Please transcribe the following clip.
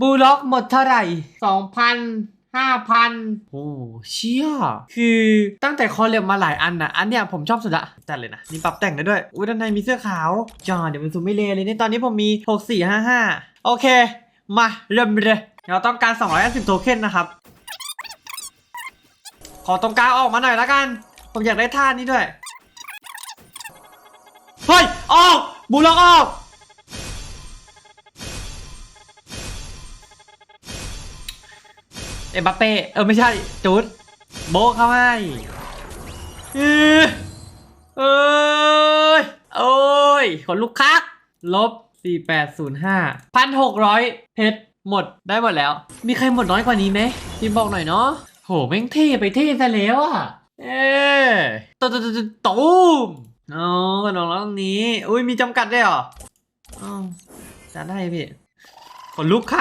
บูล็อกหมดเท่าไหร่สองพันห้าพันโอ้เชี่ยคือตั้งแต่คอเรียมมาหลายอันนะอันเนี้ยผมชอบสุดละจัดเลยนะนี่ปรับแต่งได้ด้วยอุ้ยด้านในมีเสื้อขาวจอเดี๋ยวมันซูมไม่เลเลยนี่ตอนนี้ผมมี 6455 โอเค มาเริ่มเลยเราต้องการ 250 โทเค็นนะครับ ขอตรงกลางออกมาหน่อยละกัน ผมอยากได้ท่านี้ด้วย เฮ้ย ออก บูล็อกออก เอ็มบัปเป้ เออไม่ใช่ จูดโบเข้าให้เออเอ้โอ้ยขนลุกคัก ลบ 4805 1,600 เพชรหมดได้หมดแล้ว มีใครหมดน้อยกว่านี้ไหมพิมบอกหน่อยเนาะโหแม่งเท่ไปเท่ซะแล้วอะ เออตูตูตูตูมอ๋อกระโดดแล้วตรงนี้ อุ้ยมีจำกัดด้วยเหรออ๋อจัดได้พี่ขนลุกคัก